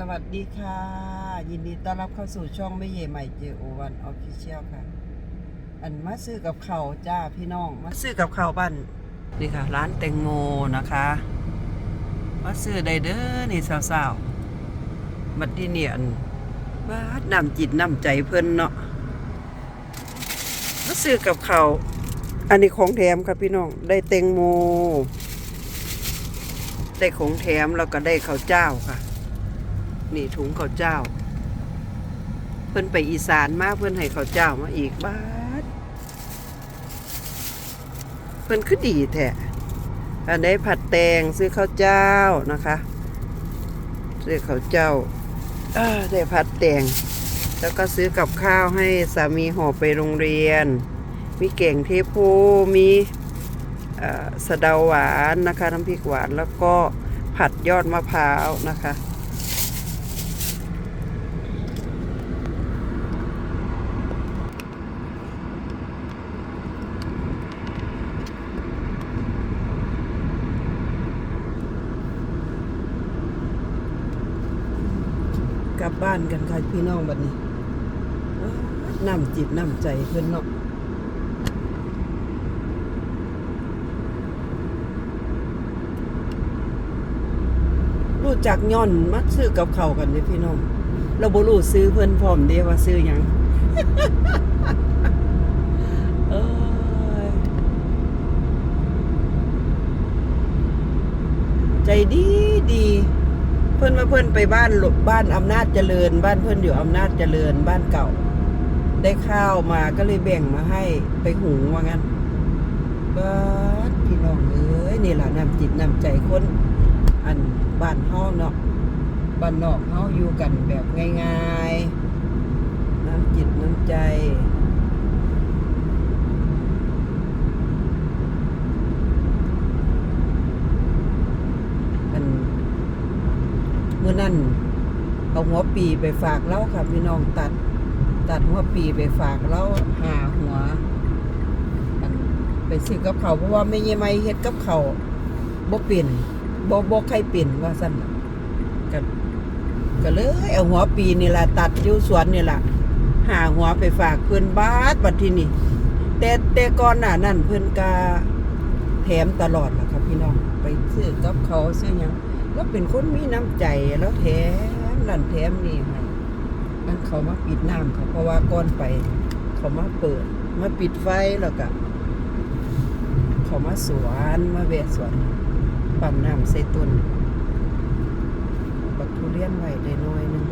สวัสดีค่ะ ยินดีต้อนรับเข้าสู่ช่องไม่เย่ใหม่เจโอวันออฟฟิเชียลค่ะ อันมาซื้อกับเขาวจ้าพี่น้อง มาซื้อกับเขาวบ้านนี่ค่ะ ร้านแตงโมนะคะ มาซื้อได้เด้อนี่สาวๆบัดนี้เนียนบ้านนำจิตนำใจเพิ่นเนาะมาซื้อกับเขาวอันนี้ของแถมครับพี่น้องได้แตงโม ได้ของแถมแล้วก็ได้ข้าวเจ้าค่ะ นี่ถุงข้าวเจ้า เพิ่นไปอีสานมาเพิ่นให้ข้าวเจ้ามาอีกบ้าทเพิ่นคือดีแท้อันได้ผัดแตงซื้อข้าวเจ้านะคะซื้อข้าวเจ้าเอ้อได้ผัดแตงแล้วก็ซื้อกับข้าวให้สามีห่อไปโรงเรียน มีเก่งเทโพมีสะเดาหวานนะคะน้ำพริกหวานแล้วก็ผัดยอดมะพร้าวนะคะ ลับบ้านกันค่ะพี่น้องบัดนี้น้ำจิตน้ำใจเพื่อนเนาะรู้จักย่อนมัดซื้อกับเขากันเลยพี่น้อง เราบรู้ซื้อเพื่อนพร้อมเดียว่าซื้อหยังใจดีดี พื่อนมาเพื่อนไปบ้านหลบบ้านอำนาจเจริญ บ้านเพื่อนอยู่อำนาจเจริญ บ้านเก่า ได้ข้าวมาก็เลยแบ่งมาให้ไปหุงว่างั้นบ้านพี่น้องเอ้ยนี่แหละน้ำจิตน้ำใจคนอันบ้านเฮาเนาะบ้านนอกเฮาอยู่กันแบบง่ายๆ น้ำจิตน้ำใจ อัน เมื่อนั่นเอาหัวปีไปฝากเล่าค่ะพี่น้องตัด ตัดหัวปีไปฝากเล่าหาหัวไปซื้อกับเขาเพราะว่าไม่ยังไม่เฮ็ดกับเขาบ่เป็นบ่บ่ใครเป็นว่าซั่นก็ก็เลยเอาหัวปีนี่แหละตัดอยู่สวนนี่แหละหาหัวไปฝากเพื่อนบ้านบัดที่นี่แต่แต่ก่อนหน้านั้นเพิ่อนก็แถมตลอดล่ะครับพี่น้องไปซื้อกับเขาซื้อยัง แล้วเป็นคนมีน้ำใจแล้วแถมนั่นแถมนี่ให้นั่นเขามาปิดน้ำเขาเพราะว่าก่อนไป เขามาเปิด มาปิดไฟแล้วก็เขามาสวนมาแวะสวนปั๊มน้ำใส่ต้นบักทุเรียนไว้ได้น้อยนึง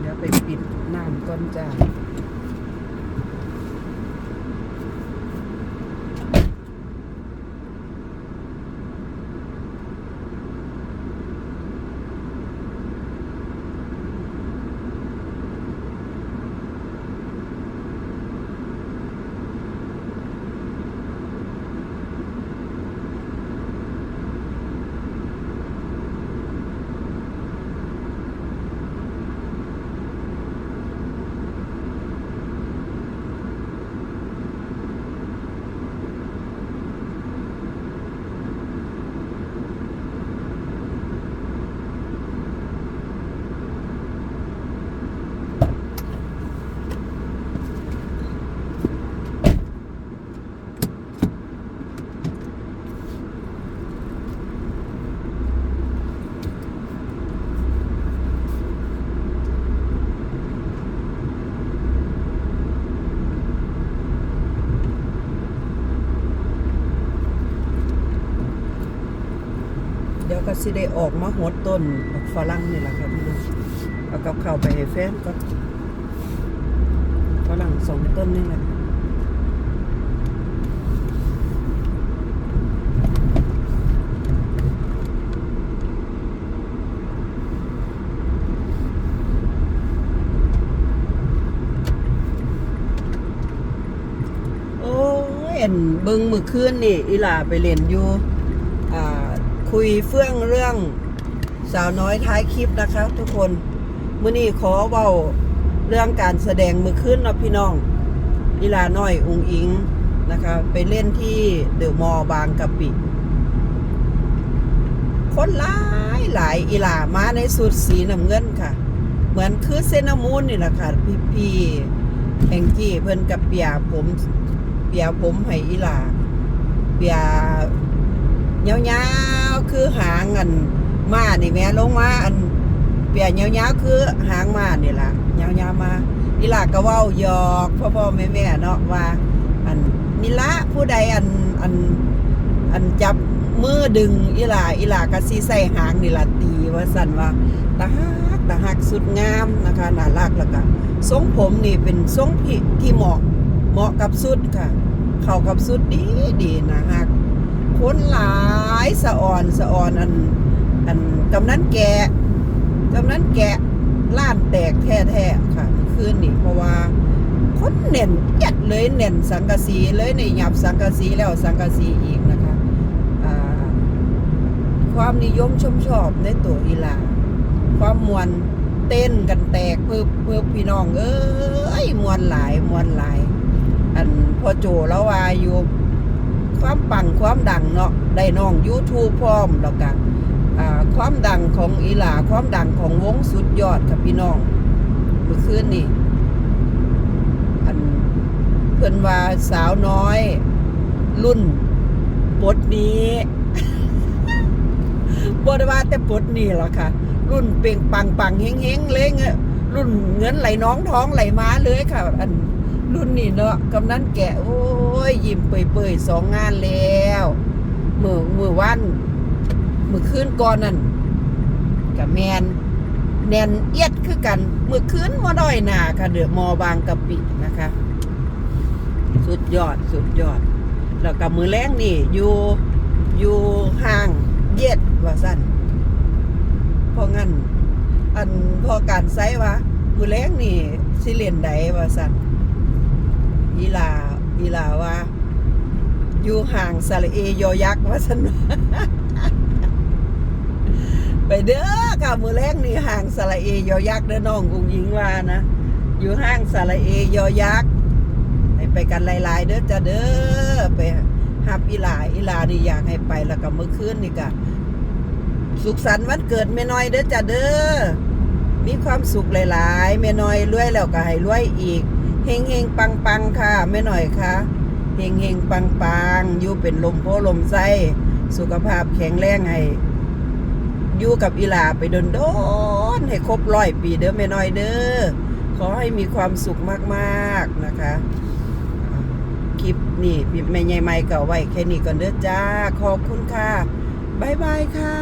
เดี๋ยวไปปิดน้ำก่อนจ้า สิได้ออกมาหดต้นฝรั่งนี่แหละครับพี่น้องเอากับข้าวไปให้แฟนก็ฝรั่งสองต้นนี่แหละโอ้ยอันเบิ่งมือคืนนี่อีหลาไปเล่นอยู่ คุยเฟื่องเรื่องสาวน้อยท้ายคลิปนะคะ ทุกคนมื่อนี้ขอเว้าเรื่องการแสดงมือขึ้นเนาะพี่น้องอีลาน้อยอุงอิงนะคะ ไปเล่นที่เดอะมอลบางกะปิ คนหลายหลายอีลามาในสุดสีน้ำเงินค่ะ เหมือนคือเซนามูนนี่แหละค่ะ พี่พี่แองจี้เพิ่นกับเปียผม เปียผมให้อีลา เปีย ยาวๆคือหางอันมานี่แม่ลงมาอันเปียยาวๆคือหางมานี่ล่ะยาวๆมาอีหลาก็เว้าหยอกพ่อพ่อแม่แม่เนาะว่า อันนี่ละผู้ใดอันอันอันจับมือดึงอีหลาอีหลากะซีใส่หางนี่ละตีว่าสั่นว่าตาฮักตาฮักสุดงามนะคะน่ารักแล้วก็ทรงผมนี่เป็นทรงที่ที่เหมาะเหมาะกับสุดค่ะ เข้ากับสุดดีดีนะฮัก คนหลายสะอ่อนสะอ่อนอันอันกำนั้นแกะกำนั้นแกะล้านแตกแท้ๆค่ะคือคืนนี่เพราะว่าคนเน่นเอียดเลยเน่นสังกะสีเลยในหยับสังกะสีแล้วสังกะสีอีกนะคะความนิยมชมชอบในตัวอีลา ความมวนเต้นกันแตกเพื่อเพื่อพี่น้องเอ้ยมวนหลายมวนหลาย อันพอโจแล้วว่าอยู่ ความปังความดังเนาะได้น้อง YouTube พร้อมแล้วกันอ่าความดังของอีหลาความดังของวงสุดยอดครับพี่น้องเมื่อคืนนี่อันเพิ่นว่าสาวน้อย รุ่นปดนี้บ่ไดว่าแต่ปดนี้หรอกค่ะ รุ่นเปล่งปังปังเฮงเฮงเลยเงี้ยรุ่นเงินไหลน้องท้องไหลมาเลยค่ะ อัน รุ่นนี้เนาะกำนั้นแกะโอ้ยยิ้มเปื่อยๆสองงานแล้วมือมือวันมือคืนก่อนนั่นกับแมนแนนเอียดคือกันเมื่อคืนมาด้อยหนาค่ะเดือมอบางกะปินะคะ สุดยอดสุดยอด แล้วกับมือแรงนี่อยู่อยู่ห่างเย็ดว่าสั้นเพราะงั้นอันพอการไซว่ามือแรงนี่สิเลียนใดว่าสั้น อีลาอีลาว่า อยู่ห่างสระเอยอยักษ์ว่าสันไปเด้อค่ะมือแรกนี่ห่างสระเอยอยักษ์เด้อน้องกุงยิงว่านะอยู่ห้างสระเอยอยักษ์ให้ไปกันหลายๆเด้อจะเด้อไปหับอีหลาอีหลานี่อยากให้ไปแล้วก็เมื่อคืนนี่ก็สุขสันต์วันเกิดแม่น้อยเด้อจ้ะเด้อ มีความสุขหลายๆแม่น้อยรวยแล้วก็ให้รวยอีก เฮงเฮงปังปังค่ะแม่หน้อยค่ะเฮงเฮงปังปังอยู่เป็นลมโพลมไส้สุขภาพแข็งแรงให้อยู่กับอีหลาไปโดนโดนให้ครบร้อยปีเด้อแม่น้อยเด้อขอให้มีความสุขมากๆนะคะคลิปนี่พี่แม่ใหญ่ไม่ก็เอาไว้แค่นี้ก่อนเด้อจ้า ขอบคุณค่ะ บ๊ายบายค่ะ